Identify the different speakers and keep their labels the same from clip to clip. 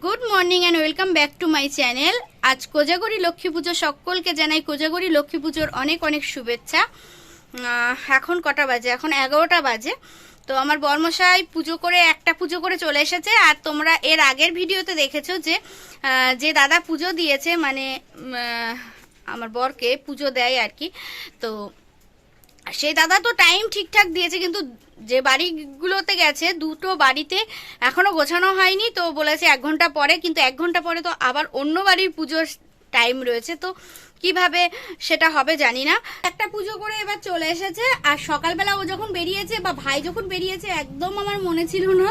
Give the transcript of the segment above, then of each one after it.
Speaker 1: Good morning and welcome back to my channel আজ কোজাগরি লক্ষ্মী পুজো সকলকে জানাই কোজাগরি লক্ষ্মী পুজোর অনেক অনেক শুভেচ্ছা। এখন কটা বাজে? এখন এগারোটা বাজে। তো আমার বর্মশাই পুজো করে, একটা পুজো করে চলে এসেছে। আর তোমরা এর আগের ভিডিওতে দেখেছ যে যে দাদা পুজো দিয়েছে মানে আমার বরকে পুজো দেয় আর কি। তো সেই দাদা তো টাইম ঠিকঠাক দিয়েছে, কিন্তু যে বাড়িগুলোতে গেছে, দুটো বাড়িতে এখনও গোছানো হয়নি, তো বলেছে এক ঘণ্টা পরে, কিন্তু এক ঘণ্টা পরে তো আবার অন্য বাড়ির পুজোর টাইম রয়েছে, তো কীভাবে সেটা হবে জানি না। একটা পুজো করে এবার চলে এসেছে, আর সকালবেলা ও যখন বেরিয়েছে, বা ভাই যখন বেরিয়েছে, একদম আমার মনে ছিল না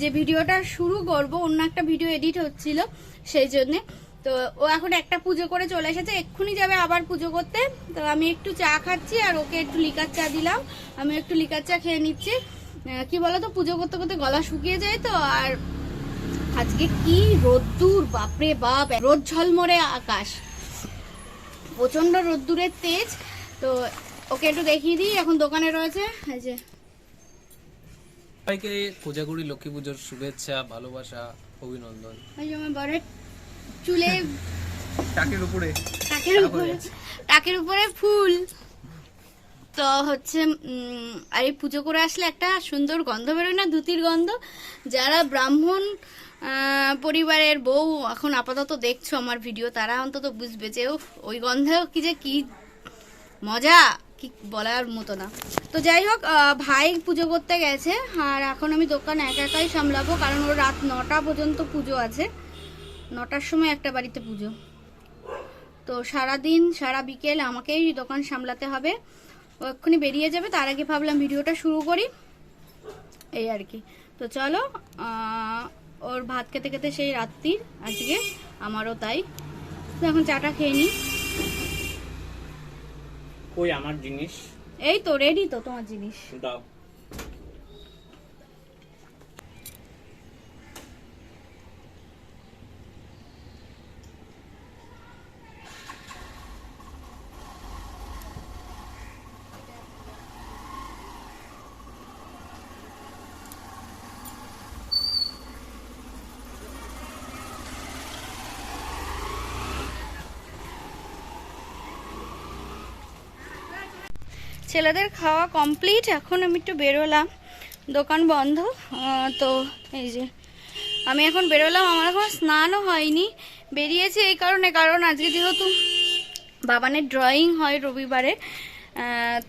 Speaker 1: যে ভিডিওটা শুরু করব, অন্য একটা ভিডিও এডিট হচ্ছিল, সেই জন্যে। তো ও এখন একটা পুজো করে চলে এসেছে এক্ষুনি যাবে আবার পুজো করতে। তো আমি একটু চা খাচ্ছি আর ওকে একটু লিকার চা দিলাম। আমি একটু লিকার চা খেয়ে নিচ্ছি। কি বলতো পুজো করতে করতে গলা শুকিয়ে যায় তো আর আজকে কি রোদ্দুর বাপরে বাপ রোদ ঝলমরে আকাশ। প্রচণ্ড রোদ্দুরের তেজ। তো ওকে একটু দেখিয়ে দিই এখন দোকানে রয়েছে এই যে।
Speaker 2: সবাইকে কোজাগুড়ি লক্ষ্মী পুজোর শুভেচ্ছা ভালোবাসা অভিনন্দন।
Speaker 1: আমার বরের চুলে
Speaker 2: টাকের উপরে।
Speaker 1: টাকের উপরে টাকের উপরে ফুল। তো হচ্ছে আর এই পুজো করে আসলে একটা সুন্দর গন্ধ বেরোয় না ধুতির গন্ধ। যারা ব্রাহ্মণ পরিবারের বউ এখন আপাতত দেখছ আমার ভিডিও তারা অন্তত বুঝবে যে ওই গন্ধেও কি যে কি মজা কি বলার মতো না। তো যাই হোক ভাই পুজো করতে গেছে আর এখন আমি দোকান একা একাই সামলাবো কারণ ওর রাত নটা পর্যন্ত পুজো আছে। নটার সময় একটা বাড়িতে পুজো। তো সারা দিন সারা বিকেল আমাকেই দোকান সামলাতে হবে। ও এক্ষুনি বেরিয়ে যাবে তার আগে ভাবলাম ভিডিওটা শুরু করি। এই আর কি। তো চলো ওর ভাত খেতে খেতে সেই রাত্রির আজকে আমারও তাই। তো এখন চাটা খেয়ে
Speaker 2: নি। আমার জিনিস?
Speaker 1: এই তো রেডি তো তোমার জিনিস।
Speaker 2: দাও।
Speaker 1: ছেলেদের খাওয়া কমপ্লিট, এখন আমি একটু বেরোলাম। দোকান বন্ধ তো এই যে আমি এখন বেরোলাম, আমার এখন স্নানও হয়নি। বেরিয়েছি এই কারণে, কারণ আজকে যেহেতু বাবানের ড্রয়িং হয় রবিবারে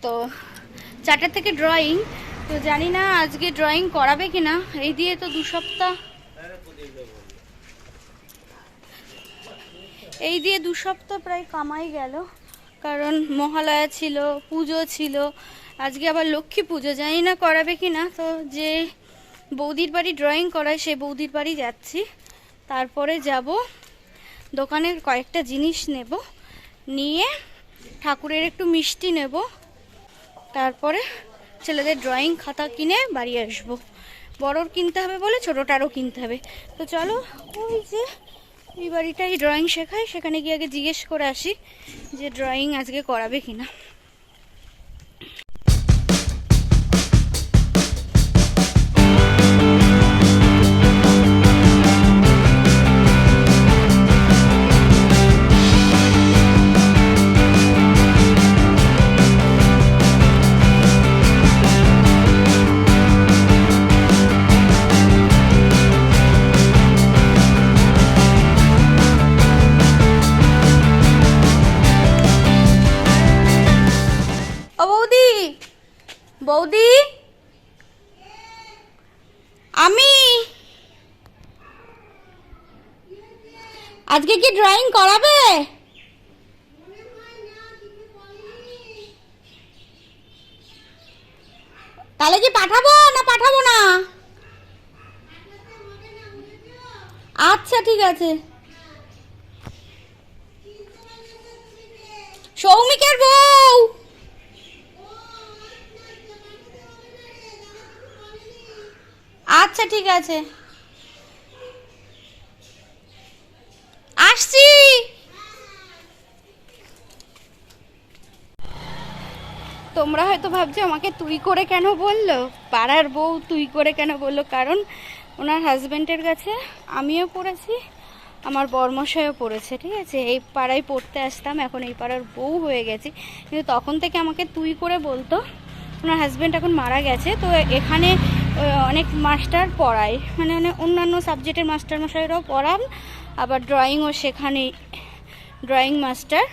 Speaker 1: তো চারটে থেকে ড্রয়িং তো জানি না আজকে ড্রয়িং করাবে কিনা। এই দিয়ে তো দু সপ্তাহ এই দিয়ে দু সপ্তাহ প্রায় কামাই গেল। কারণ মহালয়া ছিল, পুজো ছিল। আজকে আবার লক্ষ্মী পুজো, জানি না করাবে কি না তো যে বৌদির বাড়ি ড্রয়িং করায় সেই বৌদির বাড়ি যাচ্ছি। তারপরে যাব দোকানের কয়েকটা জিনিস নেব। নিয়ে ঠাকুরের একটু মিষ্টি নেব। তারপরে ছেলেদের ড্রয়িং খাতা কিনে বাড়ি আসব। বড়র কিনতে হবে বলে ছোটোটারও কিনতে হবে। তো চলো, ওই যে এই বাড়িটাই ড্রয়িং শেখায়, সেখানে গিয়ে আগে জিজ্ঞেস করে আসি যে ড্রয়িং আজকে করাবে কিনা। আজকে কি ড্রয়িং করাবে? তাহলে কি পাঠাবো না পাঠাবো না? আচ্ছা ঠিক আছে। সৌমিকের বউ! আচ্ছা ঠিক আছে আসছি তোমরা হয়তো ভাবছ, আমাকে তুই করে কেন বলল? পাড়ার বউ তুই করে কেন বলল? কারণ ওনার হাজব্যান্ডের কাছে আমিও পড়েছি, আমার বর্মশাইও পড়েছে, ঠিক আছে? এই পাড়ায় পড়তে আসতাম, এখন এই পাড়ার বউ হয়ে গেছি। কিন্তু তখন থেকে আমাকে তুই করে বলতো। ওনার হাজব্যান্ড এখন মারা গেছে, তো এখানে অনেক মাস্টার পড়ায়। মানে মানে অন্যান্য সাবজেক্টের মাস্টার মশাইরাও পড়ান, আবার ড্রয়িংও সেখানে ড্রয়িং মাস্টার।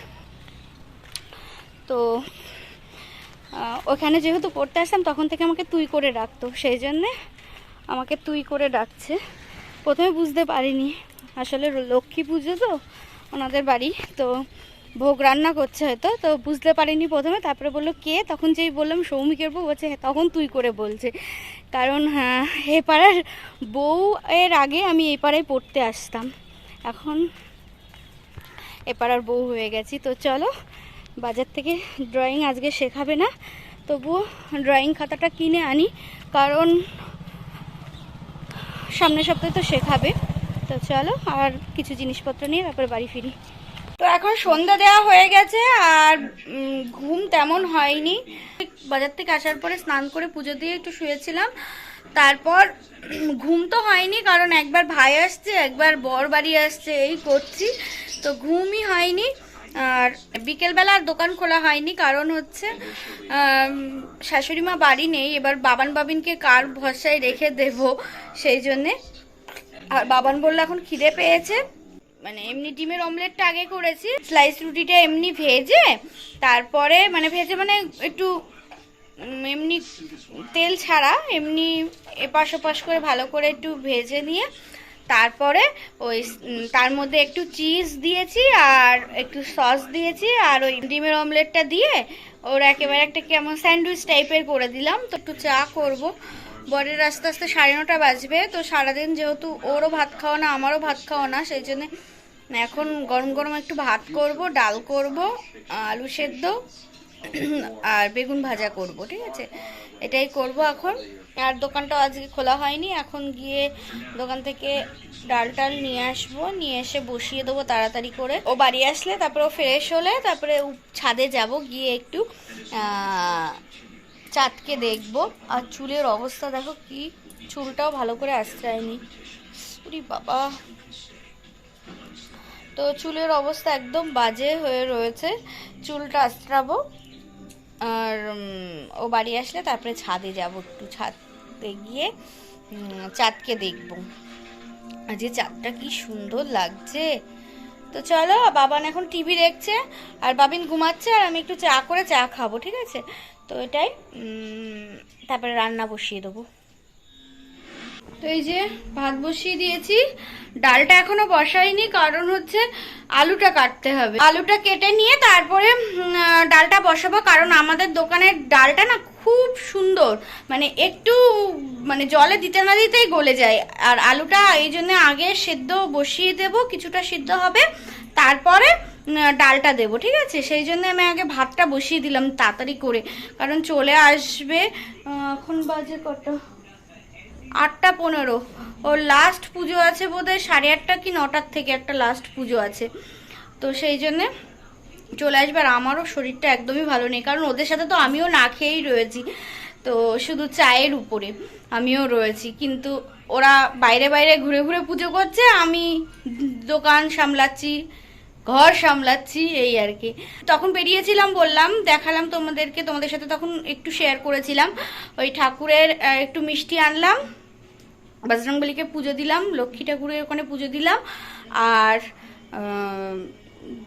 Speaker 1: তো ওখানে যেহেতু পড়তে আসতাম তখন থেকে আমাকে তুই করে ডাকতো। সেই জন্যে আমাকে তুই করে ডাকছে। প্রথমে বুঝতে পারিনি। আসলে লক্ষ্মী পুজো তো ওনাদের বাড়ি। তো ভোগ রান্না করছে হয়তো। তো বুঝতে পারিনি প্রথমে। তারপরে বলল কে? তখন যেই বললাম সৌমিকের বউ বলছে "হ্যাঁ, তখন তুই করে বলছে। কারণ হ্যাঁ এ পাড়ার বউ এর আগে আমি এই পাড়ায় পড়তে আসতাম। এখন এপাড়ার বউ হয়ে গেছি। তো চলো বাজার থেকে ড্রয়িং আজকে শেখাবে না, তবুও ড্রয়িং খাতাটা কিনে আনি, কারণ সামনের সপ্তাহে তো শেখাবে। তো চলো আর কিছু জিনিসপত্র নিয়ে তারপর বাড়ি ফিরি। তো এখন সন্ধ্যা দেওয়া হয়ে গেছে আর ঘুম তেমন হয়নি। বাজার থেকে আসার পরে স্নান করে পুজো দিয়ে একটু শুয়েছিলাম। তারপর, ঘুম তো হয়নি, কারণ একবার ভাই আসছে, একবার বর বাড়ি আসছে, এই করছি। তো ঘুমই হয়নি। আর বিকেলবেলা আর দোকান খোলা হয়নি, কারণ হচ্ছে শাশুড়ি মা বাড়ি নেই, এবার বাবান বাবিনকে কার ভরসায় রেখে দেব সেই জন্যে। আর বাবান বলল এখন খিদে পেয়েছে মানে এমনি ডিমের অমলেটটা আগে করেছি স্লাইস রুটিটা এমনি ভেজে, তারপরে মানে ভেজে মানে একটু এমনি তেল ছাড়া, এমনি এপাশ ওপাশ করে ভালো করে একটু ভেজে নিয়ে তারপরে ওই তার মধ্যে একটু চিজ দিয়েছি আর একটু সস দিয়েছি আর ওই ডিমের অমলেটটা দিয়ে ওর একেবারে একটা কেমন স্যান্ডউইচ টাইপের করে দিলাম। তো একটু চা করব। বরের আস্তে আস্তে সাড়ে নটা বাজবে। তো সারাদিন যেহেতু ওরও ভাত খাওয়া না, আমারও ভাত খাওয়া না, সেই জন্যে এখন গরম গরম একটু ভাত করব, ডাল করব, আলু সেদ্ধ, আর বেগুন ভাজা করব, ঠিক আছে? এটাই করব এখন। আর দোকানটা আজকে খোলা হয়নি। এখন গিয়ে দোকান থেকে ডাল টাল নিয়ে আসব। নিয়ে এসে বসিয়ে দেবো তাড়াতাড়ি করে। ও বাড়ি আসলে, তারপরে ও ফ্রেশ হলে, তারপরে ছাদে যাব। গিয়ে একটু চাঁদকে দেখব। আর চুলের অবস্থা দেখো কি, চুলটাও ভালো করে আশ্রয়নি উরি বাবা। তো চুলের অবস্থা একদম বাজে হয়ে রয়েছে। চুলটা আশ্রাবো আর ও বাড়ি আসলে তারপরে ছাদে যাব একটু। ছাদে গিয়ে চাঁদকে দেখব। যে চাঁদটা কি সুন্দর লাগছে। তো চলো, বাবান এখন টিভি দেখছে, আর বাবিন ঘুমাচ্ছে, আর আমি একটু চা করে চা খাব, ঠিক আছে? তো এটাই তারপরে রান্না বসিয়ে দেবো। তো এই যে ভাত বসিয়ে দিয়েছি। ডালটা এখনও বসাইনি, কারণ হচ্ছে আলুটা কাটতে হবে। আলুটা কেটে নিয়ে তারপরে ডালটা বসাবো, কারণ আমাদের দোকানের ডালটা না খুব সুন্দর। মানে একটু মানে জলে দিতে না দিতেই গলে যায়। আর আলুটা এই জন্য আগে সেদ্ধ বসিয়ে দেব, কিছুটা সিদ্ধ হবে। তারপরে ডালটা দেবো, ঠিক আছে? সেই জন্য আমি আগে ভাতটা বসিয়ে দিলাম তাড়াতাড়ি করে। কারণ চলে আসবে এখন বাজে কটা? আটটা পনেরো। ওর লাস্ট পুজো আছে বোধহয় সাড়ে আটটা কি নটার থেকে একটা লাস্ট পুজো আছে। তো সেই জন্যে চলে আসবে আমারও শরীরটা একদমই ভালো নেই, কারণ ওদের সাথে তো আমিও না খেয়েই রয়েছি। তো শুধু চায়ের উপরে আমিও রয়েছি। কিন্তু ওরা বাইরে বাইরে ঘুরে ঘুরে পুজো করছে, আমি দোকান সামলাচ্ছি, ঘর সামলাচ্ছি, এই আর কি। তখন বেরিয়েছিলাম, বললাম, দেখালাম তোমাদেরকে, তোমাদের সাথে তখন একটু শেয়ার করেছিলাম। ওই ঠাকুরের একটু মিষ্টি আনলাম। বজরংবলীকে পুজো দিলাম, লক্ষ্মী ঠাকুরের ওখানে পুজো দিলাম, আর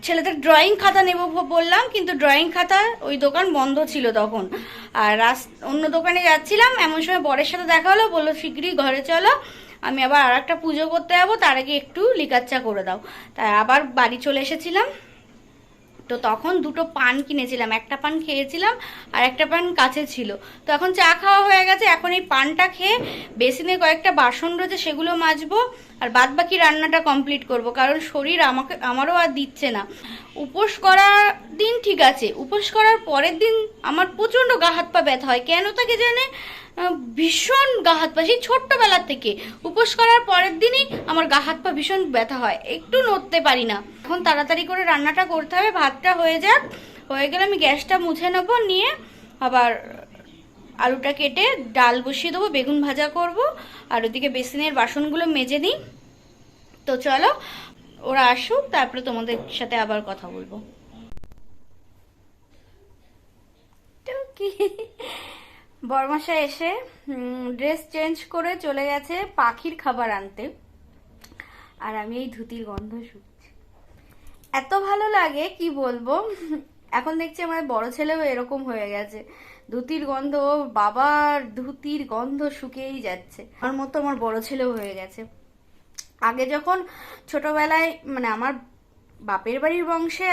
Speaker 1: ছেলেদের ড্রয়িং খাতা নেব বললাম, কিন্তু ড্রয়িং খাতা ওই দোকান বন্ধ ছিল তখন। আর অন্য দোকানে যাচ্ছিলাম, এমন সময় বরের সাথে দেখা হলো, বলল, শিগগিরই ঘরে চলো, আমি আবার আর একটা পুজো করতে যাব, তার আগে একটু লিকার চা করে দাও। তাই আবার বাড়ি চলে এসেছিলাম। তো তখন দুটো পান কিনেছিলাম। একটা পান খেয়েছিলাম আর একটা পান কাছে ছিল। তো এখন চা খাওয়া হয়ে গেছে। এখন এই পানটা খেয়ে বেসিনে কয়েকটা বাসন রয়েছে, সেগুলো মাজবো আর বাদ বাকি রান্নাটা কমপ্লিট করব। কারণ শরীর আমাকে, আমারও আর দিচ্ছে না। উপোস করার দিন ঠিক আছে। উপোস করার পরের দিন আমার প্রচণ্ড গা হাত পা ব্যথা হয়। কেন তাকে জানে? ভীষণ গা হাত পা। সেই ছোট্টবেলার থেকে। উপোস করার পরের দিনই আমার গা হাত পা ভীষণ ব্যথা হয়। একটু নড়তে পারি না। এখন তাড়াতাড়ি করে রান্নাটা করতে হবে, ভাতটা হয়ে যাক। হয়ে গেলে আমি গ্যাসটা মুছে নেব, নিয়ে আবার আলুটা কেটে ডাল বসিয়ে দেবো, বেগুন ভাজা করব, আর ওদিকে বেসিনের বাসনগুলো মেজে নিই। তো চলো, ওরা আসুক, তারপরে তোমাদের সাথে আবার কথা বলব। টুকি। বরমাসা এসে ড্রেস চেঞ্জ করে চলে গেছে পাখির খাবার আনতে। আর আমি এই ধুতির গন্ধ শুকছি। এত ভালো লাগে, কি বলব? এখন দেখছি আমার বড় ছেলেও এরকম হয়ে গেছে। ধুতির গন্ধ, বাবার ধুতির গন্ধ শুকেই যাচ্ছে। আমার মতো আমার বড় ছেলেও হয়ে গেছে। আগে যখন ছোটবেলায় মানে আমার বাপের বাড়ির বংশে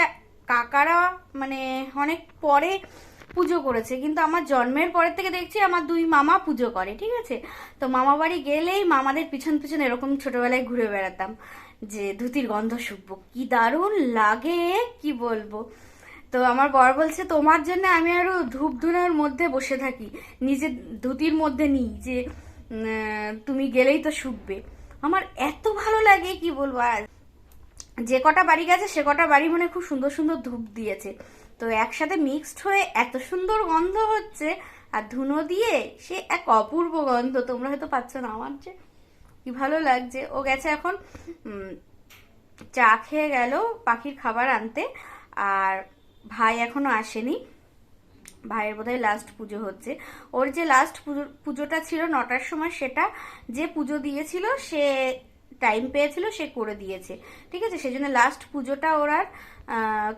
Speaker 1: কাকারা মানে অনেক পরে পুজো করেছে, কিন্তু আমার জন্মের পরের থেকে দেখছি আমার দুই মামা পুজো করে, ঠিক আছে? তো মামা বাড়ি গেলেই মামাদের পিছন পিছন এরকম ছোটবেলায় ঘুরে বেড়াতাম, যে ধুতির গন্ধ শুকবো। কি দারুণ লাগে, কি বলব? তো আমার বর বলছে, তোমার জন্য আমি আরও ধূপ ধুনার মধ্যে বসে থাকি নিজের ধুতির মধ্যে নিই যে তুমি গেলেই তো শুকবে। আমার এত ভালো লাগে, কি বলব? আর যে কটা বাড়ি গেছে, সে কটা বাড়ি মানে খুব সুন্দর সুন্দর ধূপ দিয়েছে। তো একসাথে মিক্সড হয়ে এত সুন্দর গন্ধ হচ্ছে, আর ধুনো দিয়ে সে এক অপূর্ব গন্ধ। তোমরা হয়তো পাচ্ছ না আমার যে কি ভালো লাগছে। ও গেছে এখন চা খেয়ে গেল পাখির খাবার আনতে, আর ভাই এখনও আসেনি। ভাইয়ের বোধহয় লাস্ট পুজো হচ্ছে। ওর যে লাস্ট পুজোটা ছিল নটার সময়, সেটা যে পুজো দিয়েছিল, সে টাইম পেয়েছিল, সে করে দিয়েছে। ঠিক আছে? সেজন্য লাস্ট পুজোটা ওর আর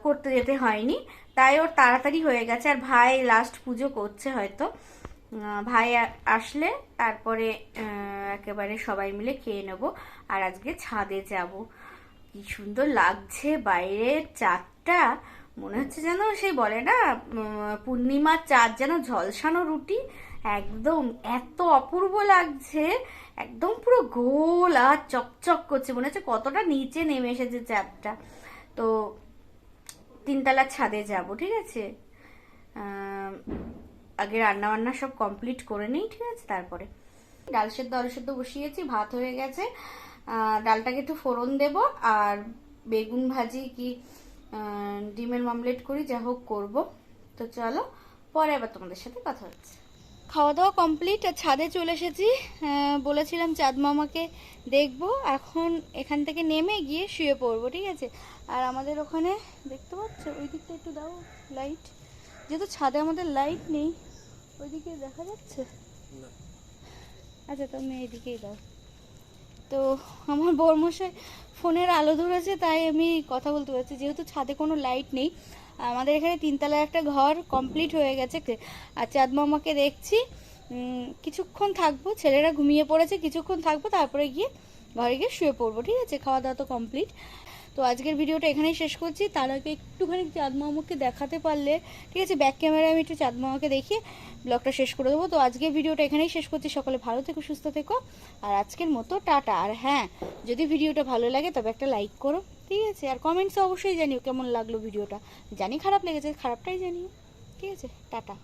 Speaker 1: করতে যেতে হয়নি। তাই ওর তাড়াতাড়ি হয়ে গেছে। আর ভাই লাস্ট পুজো করছে হয়তো। ভাই আসলে তারপরে একেবারে সবাই মিলে খেয়ে নেব। আর আজকে ছাদে যাব। কি সুন্দর লাগছে বাইরের চাঁদটা। মনে হচ্ছে যেন সেই বলে না পূর্ণিমার চাঁদ যেন ঝলসানো রুটি। একদম এত অপূর্ব লাগছে, একদম পুরো গোল আর চকচক করছে, মনে হচ্ছে কতটা নিচে নেমে এসেছে চাঁদটা তো তিনতলার ছাদে যাব, ঠিক আছে? আগে রান্না বান্না সব কমপ্লিট করে নিই, ঠিক আছে? তারপরে ডাল সেদ্ধ, আলু সেদ্ধ বসিয়েছি, ভাত হয়ে গেছে। ডালটাকে একটু ফোড়ন দেব আর বেগুন ভাজি কি ডিমের মামলেট করি, যা হোক করব। তো চলো, পরে আবার তোমাদের সাথে কথা হচ্ছে। খাওয়া দাওয়া কমপ্লিট আর ছাদে চলে এসেছি। বলেছিলাম চাঁদ মামাকে দেখব। এখন এখান থেকে নেমে গিয়ে শুয়ে পড়ব ঠিক আছে? আর আমাদের ওখানে দেখতে পাচ্ছ? ওই দিকটা একটু দাও লাইট যেহেতু ছাদে আমাদের লাইট নেই ওইদিকে দেখা যাচ্ছে? আচ্ছা তুমি এইদিকেই দাও। তো আমার বর্মশাই ফোনের আলো ধরেছে তাই আমি কথা বলতে পারছি। যেহেতু ছাদে কোনো লাইট নেই আমাদের এখানে তিনতলা একটা ঘর কমপ্লিট হয়ে গেছে। আর চাঁদ মামাকে দেখছি কিছুক্ষণ থাকব, ছেলেরা ঘুমিয়ে পড়েছে, কিছুক্ষণ থাকব, তারপরে গিয়ে ঘরে গিয়ে শুয়ে পড়ব, ঠিক আছে? খাওয়া দাওয়া তো কমপ্লিট তো আজকের ভিডিওটা এখানেই শেষ করছি। তার আগে একটুখানি চাঁদ মামাকে দেখাতে পারলে, ঠিক আছে? ব্যাক ক্যামেরায় আমি একটু চাঁদ মামাকে দেখিয়ে ব্লগটা শেষ করে দেবো। তো আজকের ভিডিওটা এখানেই শেষ করছি। সকলে ভালো থেকো, সুস্থ থেকো। আর আজকের মতো টাটা। আর হ্যাঁ যদি ভিডিওটা ভালো লাগে তবে একটা লাইক করো। ঠিক আছে, আর কমেন্টসে অবশ্যই জানিও কেমন লাগল ভিডিওটা জানি খারাপ লেগেছে, খারাপটাই জানিও। ঠিক আছে, টাটা।